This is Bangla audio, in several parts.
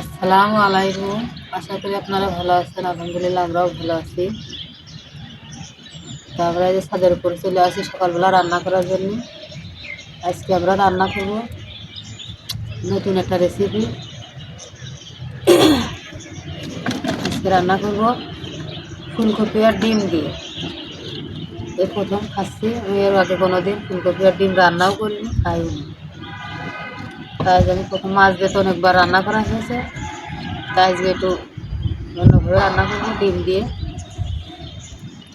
আসসালামু আলাইকুম। আশা করি আপনারা ভালো আছেন, আলহামদুলিল্লাহ আমরাও ভালো আছি। তারপরে যে ছাদের উপরে চলে আসি সকালবেলা রান্না করার জন্য। আজকে আমরা রান্না করব নতুন একটা রেসিপি আজকে রান্না করব ফুলকপি আর ডিম দিয়ে। এই প্রথম খাচ্ছি, আমি এর আগে কোনো দিন ফুলকপি আর ডিম রান্নাও করিনি, খাইনি। তাই আজ আমি প্রথম মাছ দিয়ে তো অনেকবার রান্না করা হয়েছে তাই আজকে একটু অন্যভাবে রান্না করব ডিম দিয়ে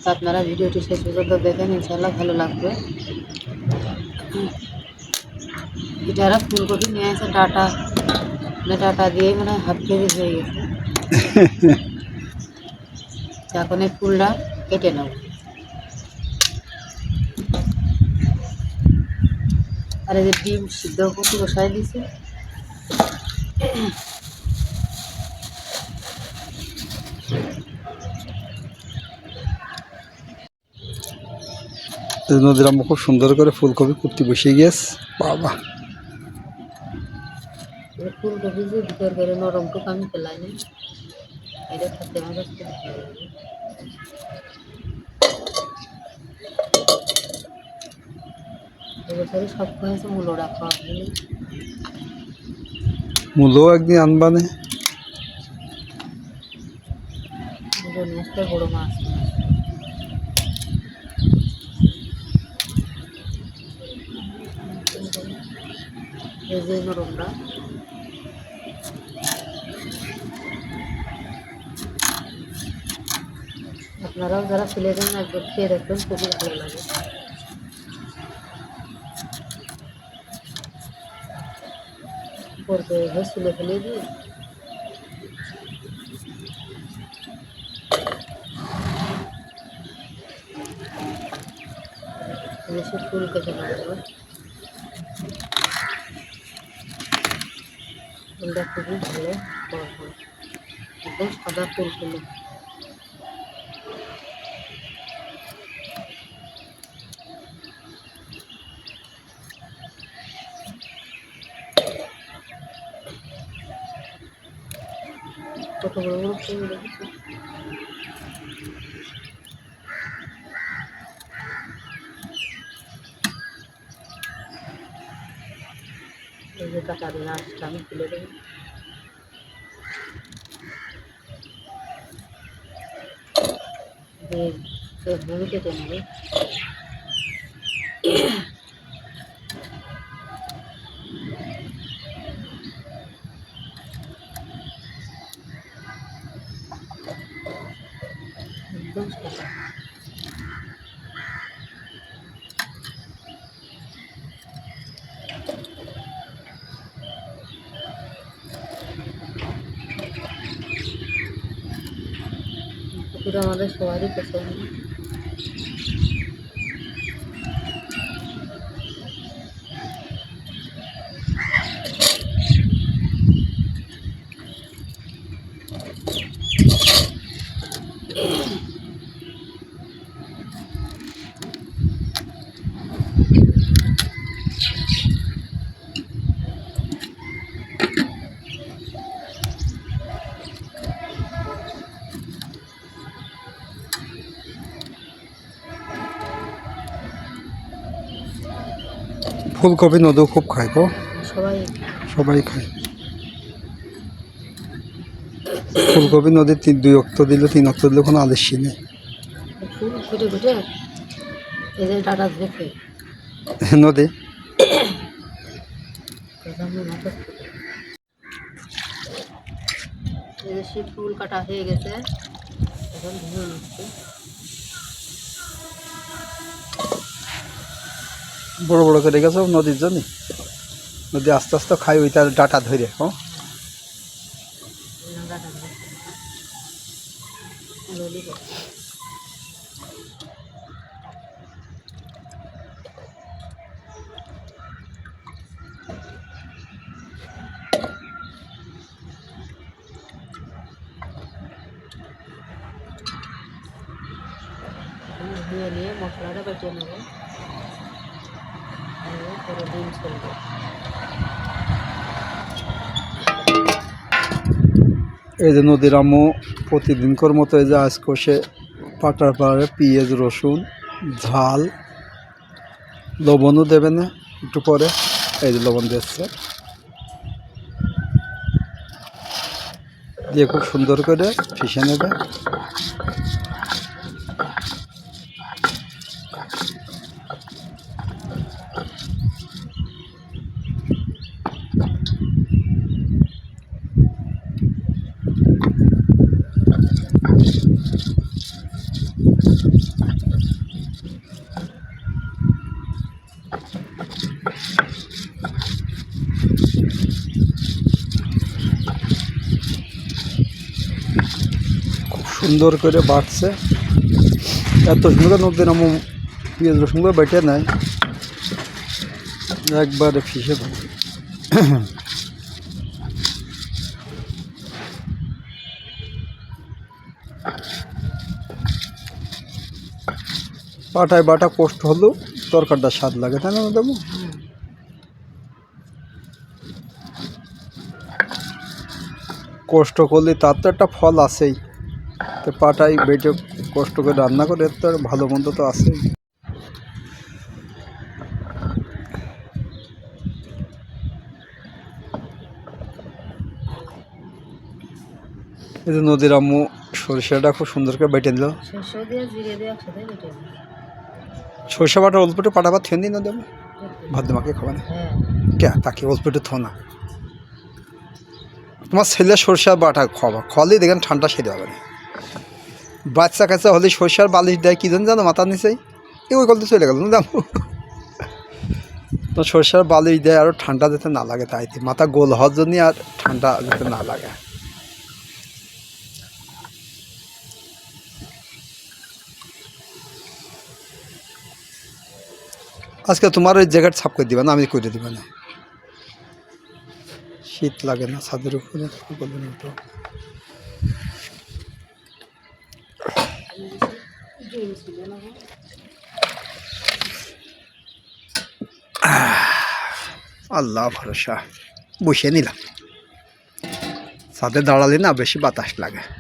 তো আপনারা ভিডিওটি শেষ পর্যন্ত দেখেন ইনশাল্লাহ ভালো লাগবে এটারা ফুলকপি নিয়ে আসে ডাটা মানে ডাটা দিয়ে মানে হাফ কেজি হয়ে গেছে তো এখন এই ফুলটা কেটে নেব আর এই যে ডিম সিদ্ধ করতে বসাই দিছে নদীর আম্মা খুব সুন্দর করে ফুলকপি কুর্তি বসিয়ে গিয়েছে। বাবা। ফুলকপি যে ভিতর করে নরম টুকু আমি পেলাই না এটা খেতে আমার কাছে খুব ভালো লাগে এবছরে সব হয়েছে মূলো রাখা হয়নি। মূলও একদিন আনবানে মূলো নিয়ে আসতে বড়ো মাছ এই যে নরমটা আপনারাও যারা ফেলে দেন একবার খেয়ে দেখবেন খুবই ভালো লাগে। করবে হয়েছিল ফেলে দিয়ে বেশি ফুল কেটে নেব ফুলটা খুবই ভালো বড় হয় একদম সাদা ফুল ফুল বড় বড় ফুল দেখেছি এই যে কাটা দিন আঁশটা আমি তুলে দেবো। দিয়ে কেটে নেবে একদম সাদা পুকুর আমাদের সবারই পছন্দ ফুলকপি নদীও খুব খায় গো সবাই। সবাই খায়। ফুলকপি নদী তিন দুই অক্ত দিলে তিন অক্ত দিলে কোনো আদেশই নেই। নদী? ফুল কাটা হয়ে গেছে এখন ধুয়ে নিচ্ছে। বড় বড় করে গেছে নদীর জন্য নদী আস্তে আস্তে খাই ওই তার ডাটা ধরে হ্যাঁ ধুয়ে নিয়ে মশলাটা বেটে নেব। এই যে নদীর আম্মু প্রতিদিনকর মতো এই যে আজ কষে পাটার পাড়ে পেঁয়াজ, রসুন, ঝাল, লবণও দেবে না, একটু পরে এই যে লবণ দিচ্ছে দিয়ে খুব সুন্দর করে ফিসে নেবে খুব সুন্দর করে বাড়ছে এত সুন্দর নদীর আমু পেঁয়াজ রসুনগুলো বেটে নেয় একবারে ফিসে পাটায় বাটা কষ্ট হলেও তরকারটা স্বাদ লাগে, তাই না দেবো কষ্ট করলে তার তো একটা ফল আছেই। পাটাই বেটে কষ্ট করে রান্না করে এর তো আর ভালো মন্দ তো আছেই। এই যে নদীর আম্মু সরিষাটা খুব সুন্দর করে বেটে দিল। সরিষা বাটা অল্প একটু পাটা ভাত থেন দিন না দেবো ভাত মাকে খাওয়া না। হ্যাঁ। কে তাকে অল্প একটু থো না। তোমার ছেলে সরষার বাটা খাওয়া খাওয়ালেই দেখেন ঠান্ডা সেরে হবে না। বাচ্চা কাচ্চা হলে সরষার বালিশ দেয়, কী জানো জানো, মাথার নিচেই। এ ওই গল্প চলে গেল না তো সরষার বালিশ দেয় আরও ঠান্ডা যাতে না লাগে তাইতে মাথা গোল হওয়ার জন্য আর ঠান্ডা যাতে না লাগে। আজকে তোমার ওই জ্যাকেট ছাপ করে দিবা না, আমি করে দিবা না। শীত লাগে না ছাদের উপরে। আল্লাহ ভরসা। বসে নিলাম। সাথে দাঁড়ালে না বেশি বাতাস লাগে।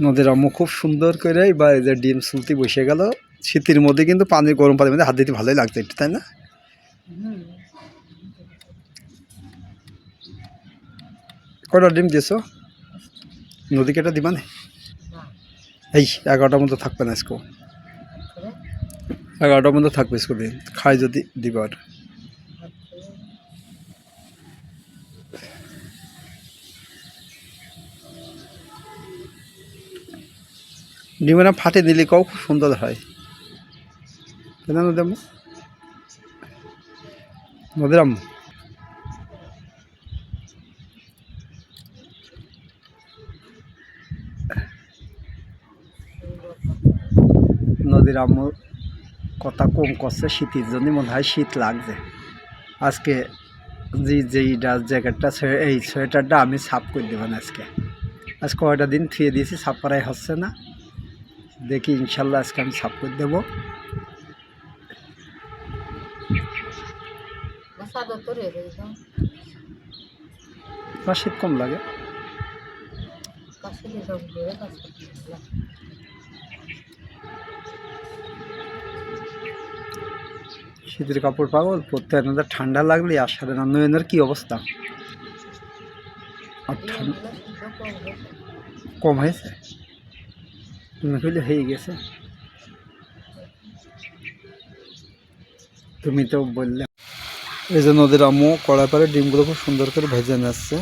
নদীর আম্মু খুব সুন্দর করে বা এই যে ডিম সুলতি বসে গেল। শীতের মধ্যে কিন্তু পানি গরম পানির মধ্যে হাত দিতে ভালোই লাগছে একটু, তাই না? কটা ডিম দিয়েছ? নদী কেটে দিবা না? এই, এগারোটার মতো থাকবে না স্কুল। এগারোটার মধ্যে থাকবে স্কুলে, খাই যদি দিবার ডিমের ফাটে দিলে কাউ খুব সুন্দর হয়। তাই না নদী নদীর আম্মু কথা কম করছে, শীতের জন্য মনে হয় শীত লাগছে। আজকে যে যেই ডাস জ্যাকেটটা এই সোয়েটারটা আমি সাফ করে দেবেন আজকে। আজ কয়টা দিন থুয়ে দিয়েছি, সাফ করাই হচ্ছে না। দেখি ইনশাল্লাহ আজকে আমি সাফ করে দেবো। বা শীত কম লাগে। শীতের কাপড় পাগল পরতে হয় না ঠান্ডা লাগলে আর সাথে না নয়নের কী অবস্থা? আর ঠান্ডা কম হয়েছে। হয়ে গেছে। তুমি তো বললে। এই যে নদীর আমু কড়াই পারে ডিমগুলো খুব সুন্দর করে ভেজে নিচ্ছে।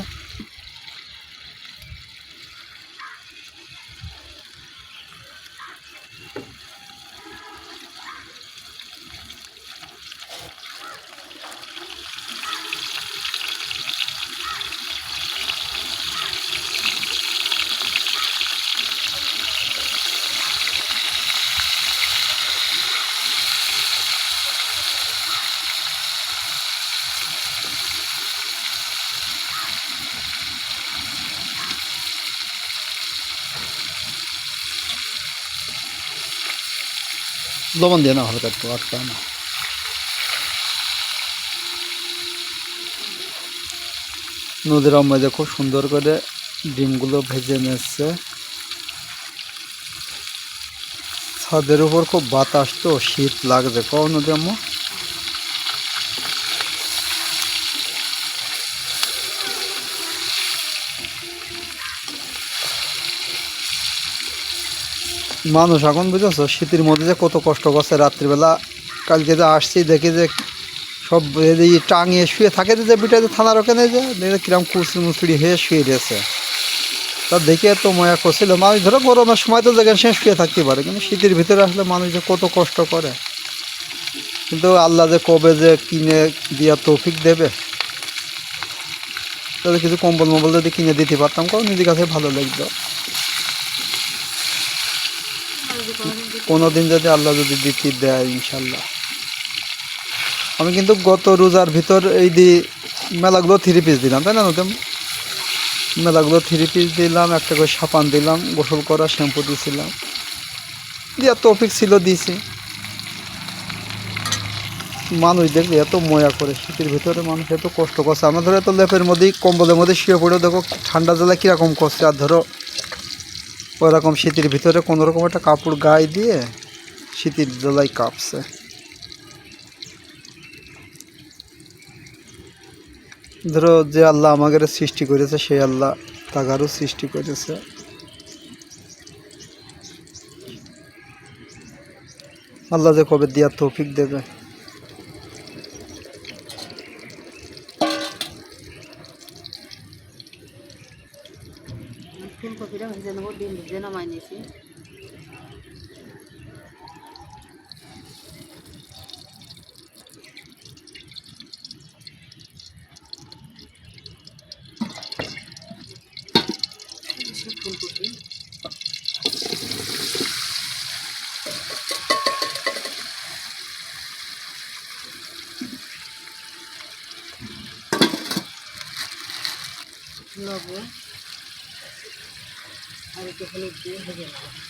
লবণ দিয়ে না হালকা একটু আটকা না। নদীর আম্মাই যে খুব সুন্দর করে ডিমগুলো ভেজে নিচ্ছে ছাদের উপর খুব বাতাস তো, শীত লাগছে। কও নদী আম্মা? মানুষ এখন বুঝেছ শীতের মধ্যে যে কত কষ্ট করছে রাত্রিবেলা। কালকে যে আসছি, দেখি যে সব এই টাঙিয়ে শুয়ে থাকে যে বিটাতে থানার ওখানে যে, দেখে কিরম কুচি মুচড়ি হয়ে শুয়ে রয়েছে। তা দেখে এত ময়া করছিল। মানুষ ধরো গরমের সময় তো যেখানে সে শুয়ে থাকতে পারে, কিন্তু শীতের ভিতরে আসলে মানুষ যে কত কষ্ট করে। কিন্তু আল্লাহ যে কবে যে কিনে দিয়া তৌফিক দেবে। তাদের কিছু কম্বল মম্বল যদি কিনে দিতে পারতাম কারণ নিজের কাছে ভালো লাগতো। কোনোদিন যদি আল্লাহ যদি দিতে দেয় ইনশাল্লাহ আমি কিন্তু গত রোজার ভিতর এই দি মেলাগুলো থ্রি পিস দিলাম, তাই না, নতুন? মেলাগুলো থ্রি পিস দিলাম, একটা করে সাপান দিলাম, গোসল করা শ্যাম্পু দিয়েছিলাম দিয়া টপিক ছিল, দিয়েছি। মানুষ দেখবে এত ময়া করে, শীতের ভিতরে মানুষ এত কষ্ট করছে। আমরা ধরো এত লেপের মধ্যেই, কম্বলের মধ্যে শুয়ে পড়েও দেখো, ঠান্ডা জেলা কীরকম করছে, আর ধরো ওরকম শীতের ভিতরে কোনো রকম একটা কাপড় গায়ে দিয়ে শীতের জেলায় কাঁপছে। ধরো যে আল্লাহ আমাদের সৃষ্টি করেছে, সেই আল্লাহ তাগারও সৃষ্টি করেছে। আল্লাহ যে কবে দিয়া তৌফিক দেবে ফুলকপিটা ভেজে নামাই নিয়েছি ফুলকপি লবণ। আর একটু হলুদ দিয়ে ভেজে নেব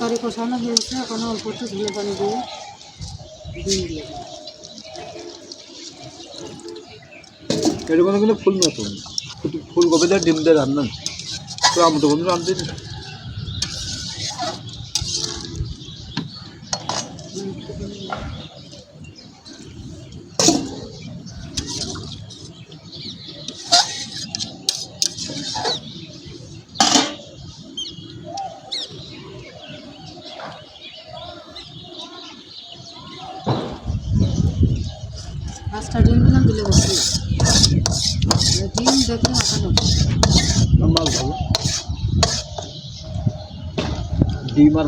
তরকারি কষানো হয়েছে, এখন অল্প একটু ঝুলে পানি দিয়ে ডিম দিয়ে এরকম কিন্তু ফুল মতো ফুলকপি দিয়ে ডিম দিয়ে রান্না। তো আমি তো বন্ধু রান্ধি না পাঁচটা ডিম দিলাম দিলে বসে একটু মাখানো মাছ ভালো ডিম আর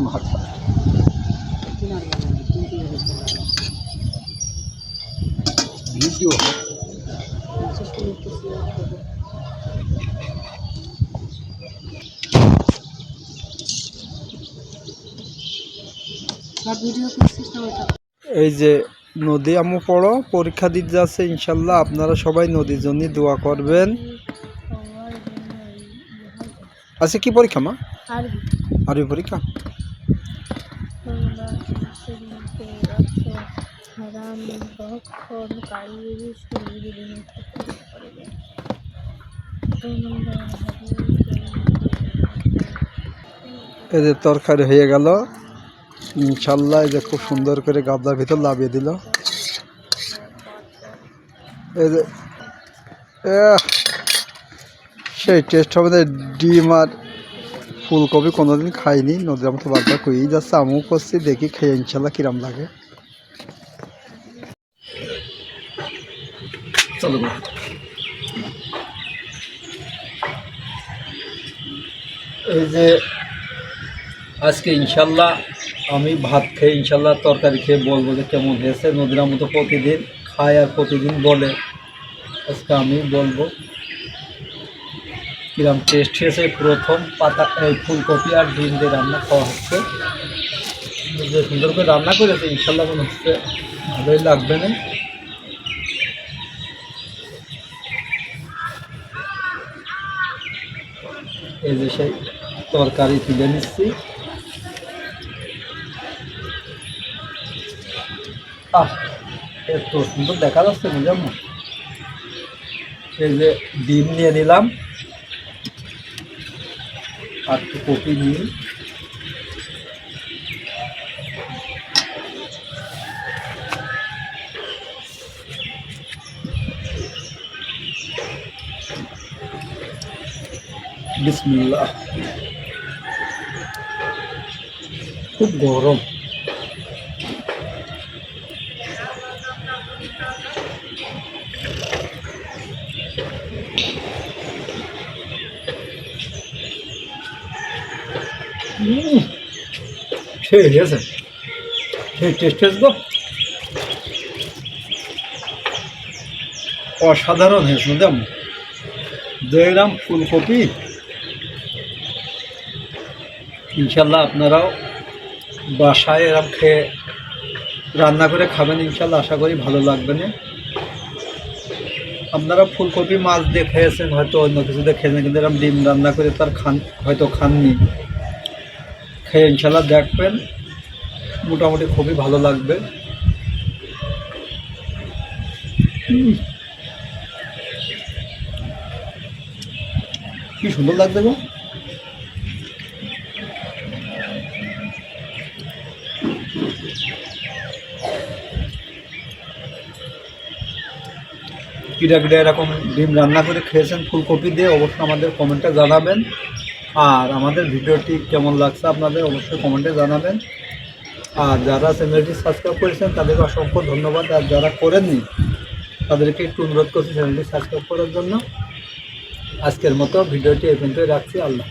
ভিডিও। ওইটা এই যে নদী আমু পড়ো পরীক্ষা দিতে যাচ্ছে ইনশাল্লাহ আপনারা সবাই নদীর জন্য দোয়া করবেন। আচ্ছা কি পরীক্ষা মা? আরবি পরীক্ষা করবে এদের তরকারি হয়ে গেল। ইনশাল্লাহ এই যে খুব সুন্দর করে গাবলার ভিতর লাভিয়ে দিল। এই যে সেই টেস্ট হবে ডিম আর ফুলকপি কোনোদিন খাইনি, নদীর মতো বারবার করেই যাচ্ছে, আমিও করছি, দেখি খেয়ে ইনশাল্লাহ কিরাম লাগে। এই যে আজকে ইনশাল্লাহ আমি ভাত খেয়ে ইনশাল্লাহ তরকারি খেয়ে বলব যে কেমন হয়েছে। নদীর মতো প্রতিদিন খায় আর প্রতিদিন বলে। আজকে আমি বলব কিরম টেস্ট হয়েছে? প্রথম পাতা, এই ফুলকপি আর ডিম দিয়ে রান্না খাওয়া হচ্ছে। যে সুন্দর করে রান্না করেছে, ইনশাল্লাহ মনে হচ্ছে ভালোই লাগবে না। এই যে সেই তরকারি তুলে নিচ্ছি। আহ, এত সুন্দর দেখা যাচ্ছে বুঝলাম এই যে ডিম নিয়ে নিলাম। আর একটু কপি নিয়ে বিসমিল্লাহ খুব সেই হয়েছে সেই টেস্ট গো। অসাধারণ হয়েছে দেখ দেড় গ্রাম ফুলকপি। ইনশাল্লাহ আপনারাও বাসায় এরম খেয়ে রান্না করে খাবেন, ইনশাল্লাহ আশা করি ভালো লাগবে না। আপনারা ফুলকপি মাছ দিয়ে খেয়েছেন, হয়তো অন্য কিছু দিয়ে খেয়েছেন, কিন্তু এরকম ডিম রান্না করে তার খান হয়তো খাননি। খেয়ে ইনশাল্লাহ দেখবেন। মোটামুটি খুবই ভালো লাগবে। কি সুন্দর লাগবে গো। কিরা কিরা এরকম ডিম রান্না করে খেয়েছেন, ফুলকপি দিয়ে অবশ্যই আমাদের কমেন্টে জানাবেন। আর আমাদের ভিডিওটি কেমন লাগছে আপনাদের অবশ্যই কমেন্টে জানাবেন। আর যারা চ্যানেলটি সাবস্ক্রাইব করেছেন, তাদেরকে অসংখ্য ধন্যবাদ। আর যারা করেননি, তাদেরকে একটু অনুরোধ করছি চ্যানেলটি সাবস্ক্রাইব করার জন্য। আজকের মতো ভিডিওটি এই রাখছি। আল্লাহ